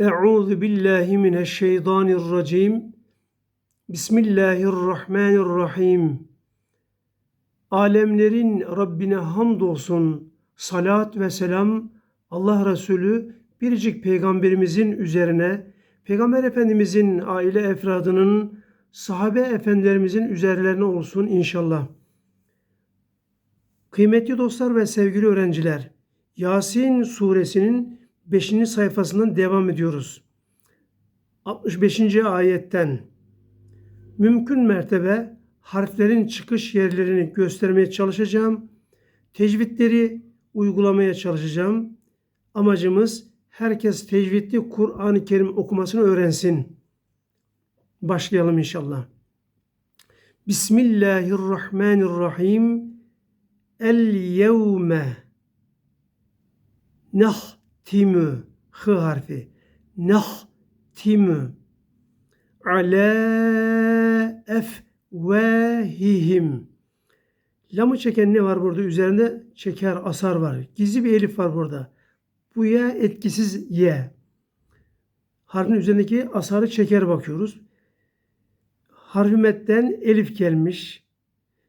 Euzu billahi mineşşeytanirracim. Bismillahirrahmanirrahim. Alemlerin Rabbine hamdolsun. Salat ve selam Allah Resulü biricik peygamberimizin üzerine, Peygamber Efendimizin aile efradının, sahabe efendilerimizin üzerlerine olsun inşallah. Kıymetli dostlar ve sevgili öğrenciler, Yasin suresinin 5. sayfasından devam ediyoruz. 65. ayetten mümkün mertebe harflerin çıkış yerlerini göstermeye çalışacağım. Tecvidleri uygulamaya çalışacağım. Amacımız herkes tecvidli Kur'an-ı Kerim okumasını öğrensin. Başlayalım inşallah. Bismillahirrahmanirrahim. El yevme nahtimü h harfi nahtimü ala efvahihim Lamı çeken ne var burada? Üzerinde çeker, asar var. Gizli bir elif var burada. Bu ya etkisiz ye. Harfin üzerindeki asarı çeker bakıyoruz. Harfi metten elif gelmiş.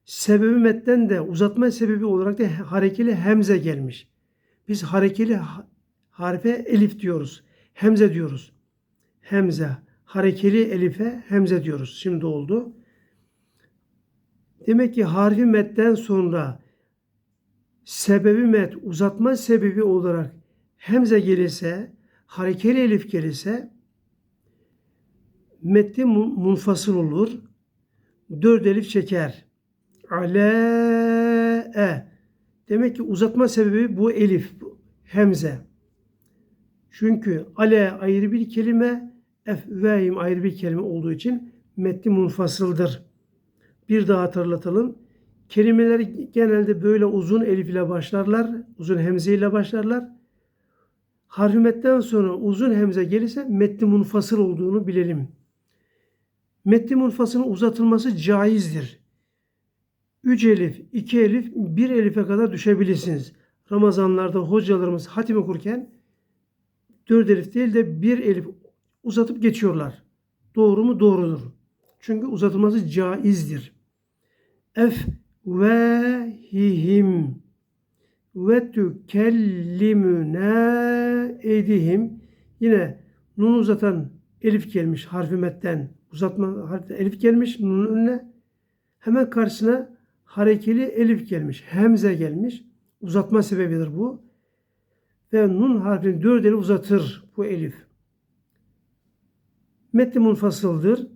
Sebebi metten de uzatma sebebi olarak da harekeli hemze gelmiş. Biz harekeli harfe elif diyoruz. Hemze diyoruz. Hemze. Harekeli elife hemze diyoruz. Şimdi oldu. Demek ki harfi metten sonra sebebi met uzatma sebebi olarak hemze gelirse, harekeli elif gelirse metni munfasıl olur. Dört elif çeker. Ale e. Demek ki uzatma sebebi bu elif, hemze. Çünkü ale ayrı bir kelime, efvehim ayrı bir kelime olduğu için metni munfasıldır. Bir daha hatırlatalım. Kelimeler genelde böyle uzun elif ile başlarlar, uzun hemze ile başlarlar. Harfi metten sonra uzun hemze gelirse metni munfasıl olduğunu bilelim. Metni munfasılın uzatılması caizdir. 3 elif, 2 elif, 1 elife kadar düşebilirsiniz. Ramazanlarda hocalarımız hatim okurken 4 elif değil de 1 elif uzatıp geçiyorlar. Doğru mu? Doğrudur. Çünkü uzatılması caizdir. Ef ve hihim ve tükellimüne edihim yine nun uzatan elif gelmiş harfi metten uzatma harfi elif gelmiş nunun önüne hemen karşısına harekeli elif gelmiş. Hemze gelmiş. Uzatma sebebidir bu. Ve nun harfini dört elif uzatır bu elif. Metni munfasıldır.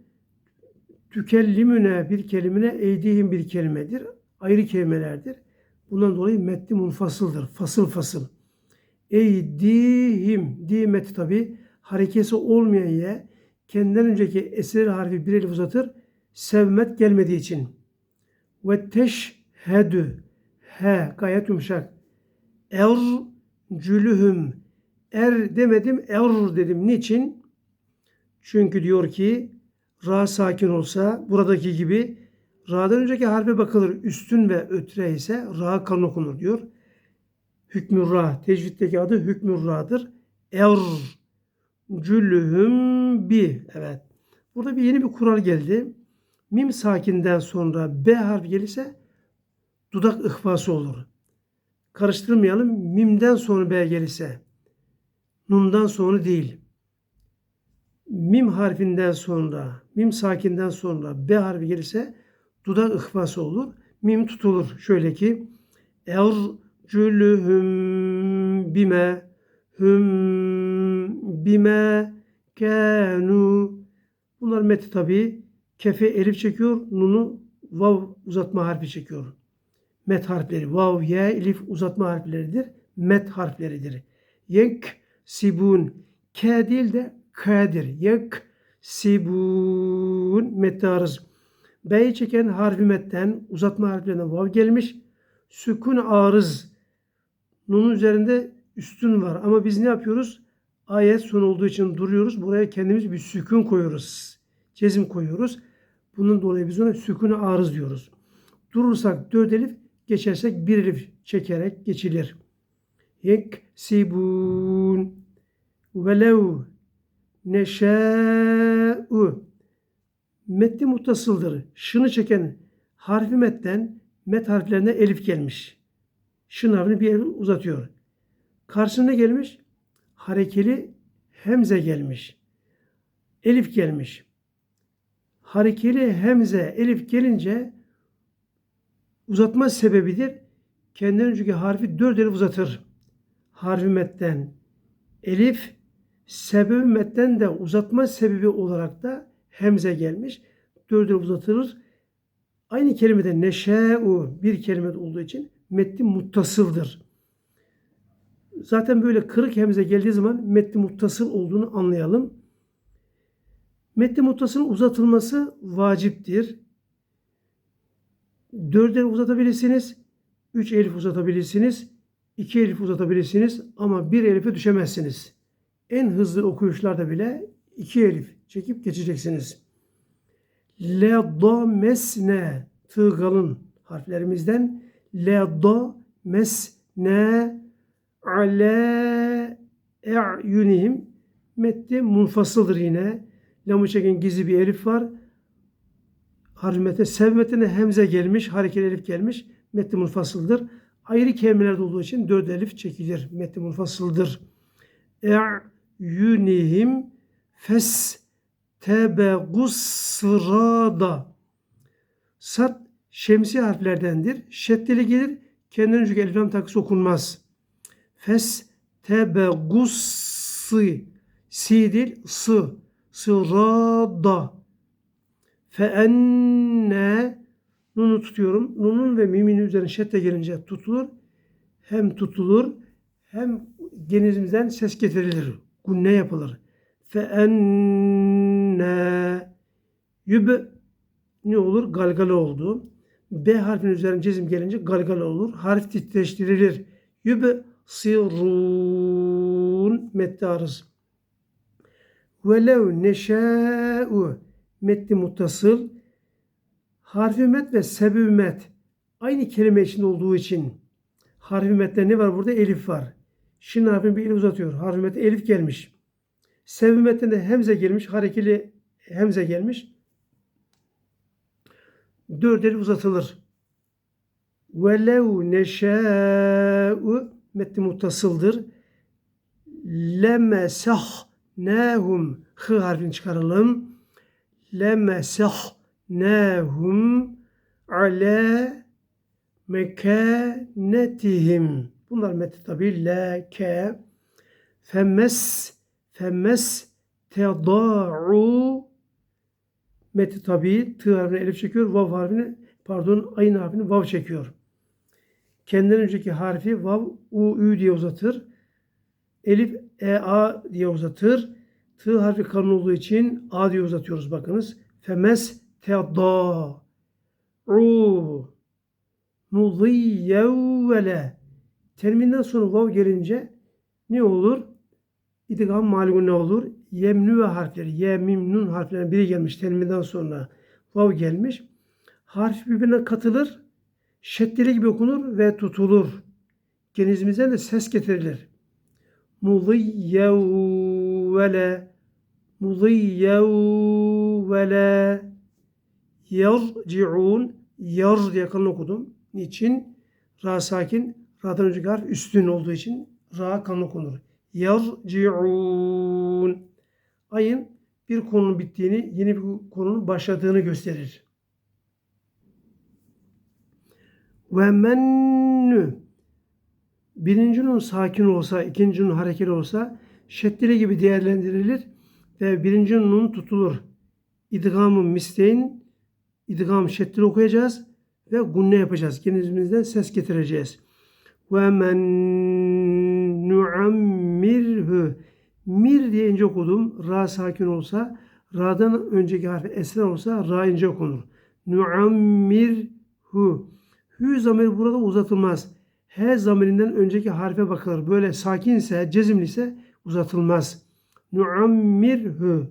Tükellimüne bir kelimine eydihim bir kelimedir. Ayrı kelimelerdir. Bundan dolayı metni munfasıldır. Fasıl fasıl. Eydihim. Di metni tabi harekesi olmayan ye kendinden önceki eser harfi bir elif uzatır. Sevmet gelmediği için ve teşhedü he gayet yumuşak er cülühüm er demedim er dedim. Niçin? Çünkü diyor ki ra sakin olsa buradaki gibi ra'dan önceki harfe bakılır. Üstün ve ötre ise ra kalın okunur diyor. Hükmü ra. Tecviddeki adı hükmü ra'dır. Er cülühüm bi. Evet. Burada bir yeni bir kural geldi. Mim sakinden sonra B harfi gelirse dudak ihfası olur. Karıştırmayalım. Mimden sonra B gelirse nundan sonra değil. Mim harfinden sonra, mim sakinden sonra B harfi gelirse dudak ihfası olur. Mim tutulur. Şöyle ki ercülühüm bime hüm bime kanu Bunlar meti tabi kefe elif çekiyor, nunu vav uzatma harfi çekiyor. Met harfleri. Vav, ye, elif uzatma harfleridir. Met harfleridir. Yek, sibun. K değil de K'dir. Yek, sibun. Mettarız. B'yi çeken harfi metten uzatma harflerinden vav gelmiş. Sükun arız. Nunun üzerinde üstün var. Ama biz ne yapıyoruz? Ayet son olduğu için duruyoruz. Buraya kendimiz bir sükun koyuyoruz. Cezim koyuyoruz. Bunun dolayı biz ona sükune arız diyoruz. Durursak dört elif, geçersek bir elif çekerek geçilir. Yeksibun velev neşâ'u Metni muttasıldır. Şını çeken harfi metten met harflerine elif gelmiş. Şın harfini bir elif uzatıyor. Karşısında gelmiş harekeli hemze gelmiş. Elif gelmiş. Harekeli hemze elif gelince uzatma sebebidir. Kendinden önceki harfi dört elif uzatır. Harfi metten elif sebebi metten de uzatma sebebi olarak da hemze gelmiş. Dört elif uzatılır. Aynı kelimede neşe'u bir kelime olduğu için metni muttasıldır. Zaten böyle kırık hemze geldiği zaman metni muttasıl olduğunu anlayalım. Metni muttasılın uzatılması vaciptir. Dört elif uzatabilirsiniz. Üç elif uzatabilirsiniz. iki elif uzatabilirsiniz. Ama bir elife düşemezsiniz. En hızlı okuyuşlarda bile iki elif çekip geçeceksiniz. Le, do, mesne tığ kalın harflerimizden le, do, mesne ale e'yunihim metni munfasıldır yine. Lamı çeken gizli bir elif var. Harfmete sevmetine hemze gelmiş, harekeli elif gelmiş. Metni munfasıldır. Ayrı kelimelerde olduğu için dört elif çekilir. Metni munfasıldır. E'yunihim fes tebegus sırada. Sat şemsi harflerdendir. Şeddeli gelir. Kendinden önceki elif lam takısı okunmaz. Fes tebegussi si değil sı sırada fe enne nunu tutuyorum. Nunun ve mimin üzerine şedde gelince tutulur. Hem tutulur hem genizimizden ses getirilir. Gunne yapılır. Fe enne yüb ne olur? Galgala oldu. B harfinin üzerine cezim gelince galgala olur. Harf titreştirilir. Yüb sirun metni arız. Velev neşâ'u metni muttasıl harfi met ve sebebi met aynı kelime içinde olduğu için harfi mette ne var burada? Elif var. Şin harfini bir elif uzatıyor. Harfi mette elif gelmiş. Sebebi metinde hemze gelmiş. Harekeli hemze gelmiş. Dört elif uzatılır. Velev neşâ'u metni muttasıldır. Lemesah nehum hı harfini çıkaralım. Lemesah-nehum ala mekanetihim. Bunlar metni tabi la ke femes femes teda'u metni tabi tı harfini elif çekiyor. Vav harfini pardon ayın harfini vav çekiyor. Kendinden önceki harfi vav u ü diye uzatır. Elif e a diye uzatır. Tı harfi kalın olduğu için a diye uzatıyoruz bakınız. Femes teadda u muziyyevvele terminden sonra vav gelince ne olur? İdgam maligun ne olur? Yemnü ve harfleri, ye, mim, nun harflerinin biri gelmiş terminden sonra vav gelmiş. Harf birbirine katılır, şeddeli gibi okunur ve tutulur. Genizimizden de ses getirilir. Muziyyevvele muziyyevvele yarciun yar diye kalın okudum. Niçin? Ra sakin. Ra'dan önceki harf üstün olduğu için ra kalın okunur. Yarciun. Ayın bir konunun bittiğini, yeni bir konunun başladığını gösterir. Ve mennü birinci nun sakin olsa, ikinci nun harekeli olsa şeddeli gibi değerlendirilir ve birinci nun tutulur. İdgamı misleyin, idgam şeddeli okuyacağız ve gunne yapacağız. Kendimizden ses getireceğiz. Ve men nuammirhu mir diye ince okudum. Ra sakin olsa, ra'dan önceki harfi esra olsa ra ince okunur. Nuammirhu. Hü zamiri burada uzatılmaz. H zamirinden önceki harfe bakılır. Böyle sakinse, cezimliyse uzatılmaz. Nuammirhu.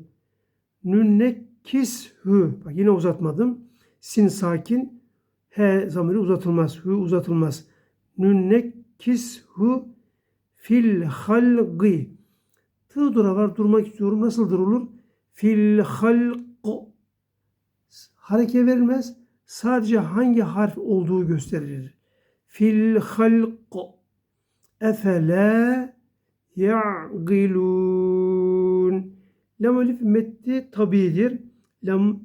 Nünnekishü. Bak yine uzatmadım. Sin sakin. H zamiri uzatılmaz. Hü uzatılmaz. Nünnekishü fil halgi. Tığ dura var. Durmak istiyorum. Nasıl durulur? Fil halq. Hareke verilmez. Sadece hangi harf olduğu gösterilir. Fil halq. Efela ya'gilun. Lam elif metti tabidir. Lam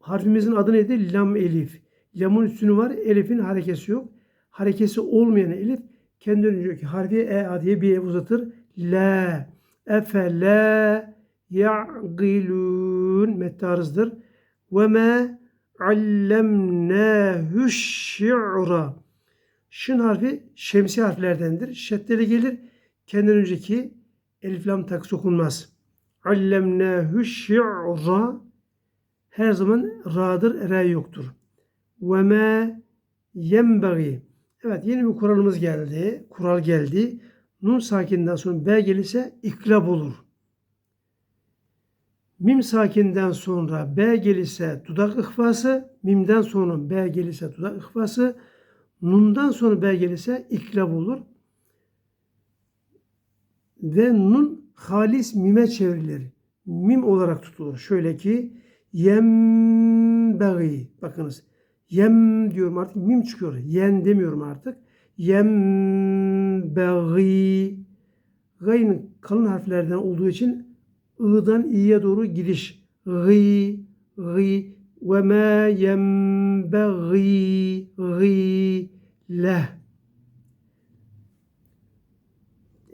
harfimizin adı nedir? Lam elif. Lamın üstünü var. Elif'in harekesi yok. Harekesi olmayan elif kendi önceki harfi e diye bir ev uzatır. La. Efe la ya'gilun. Mettarızdır. Ve ma allemnâhü şi'ra. Şın harfi şemsi harflerdendir. Şeddeli gelir. Kendinden önceki elif lam tak sokunmaz. Allemnâhü şi'ra her zaman ra'dır, re yoktur. Ve me yenbagi. Evet yeni bir kuralımız geldi. Kural geldi. Nun sakinden sonra B gelirse iklab olur. Mim sakinden sonra B gelirse dudak ihfası, mimden sonra B gelirse dudak ihfası, nundan sonra B gelirse iklab olur. Ve nun halis mime çevrilir. Mim olarak tutulur. Şöyle ki yembegi. Bakınız. Yem diyorum artık mim çıkıyor. Yen demiyorum artık. Yembegi. Gay'ın kalın harflerden olduğu için ı'dan i'ye doğru gidiş. Gı, gı ve ma yembegi gı leh.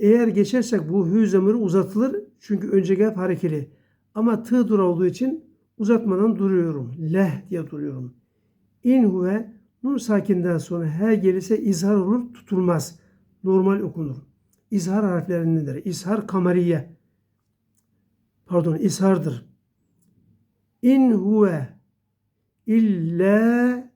Eğer geçersek bu hü zamiri uzatılır. Çünkü önceki hep harekeli. Ama tığ dura olduğu için uzatmadan duruyorum. Leh diye duruyorum. İn huve nun sakinden sonra he gelirse izhar olur tutulmaz. Normal okunur. İzhar harflerindendir. İzhar kamariye. Pardon izhardır. İn huve illa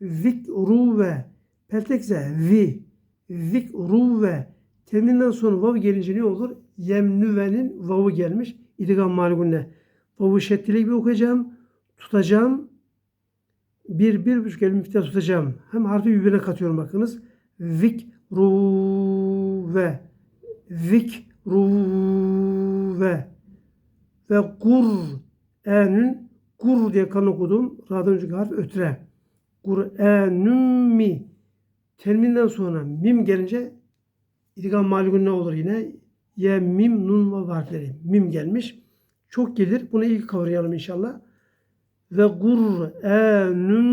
zikruve peltekze vi zikruve teminden sonra vav gelince ne olur? Yemnüvenin vavı gelmiş. İdgam maligunne. Vav'ı şeddeli gibi okuyacağım. Tutacağım. Bir, bir buçuk el miktar tutacağım. Hem harfi birbirine katıyorum bakınız. Vik, ru, ve. Vik, ru, ve. Ve gur, enün, gur diye kan okudum. Ra'dan önceki harf ötre. Gur, enüm mi. Terminden sonra mim gelince İdgam maligun ne olur yine? Ye, mim, nun ve harfleri. Mim gelmiş. Çok gelir. Bunu ilk kavrayalım inşallah. Ve Kur'anun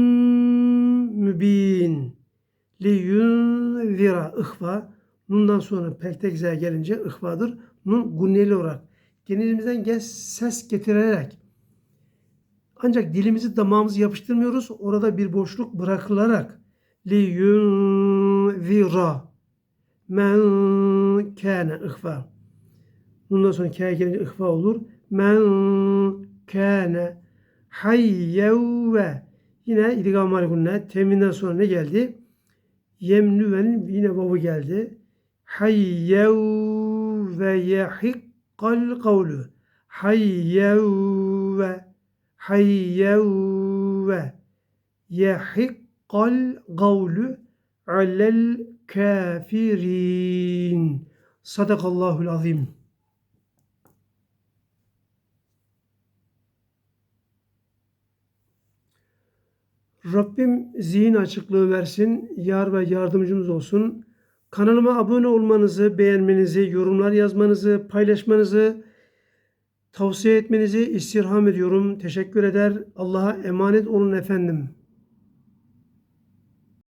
mübin. Li yunzira ihva. Nundan sonra peltek z'ye gelince ihvadır. Nun gunneli olarak. Genelimizden gel ses getirerek. Ancak dilimizi damağımızı yapıştırmıyoruz. Orada bir boşluk bırakılarak. Li yunzira. Men kâne ihva. Bundan sonra kâne gelince ihva olur. Men kâne hayyevve. Yine idgam malikunne. Teminden sonra ne geldi? Yemnüvenin yine vavu geldi. Hayyevve yehikkal kavlu. Hayyevve. Hayyevve. Yehikkal kavlu alel kafirin. Sadakallahul azim. Rabbim zihin açıklığı versin, yar ve yardımcımız olsun. Kanalıma abone olmanızı, beğenmenizi, yorumlar yazmanızı, paylaşmanızı, tavsiye etmenizi istirham ediyorum. Teşekkür eder. Allah'a emanet olun efendim.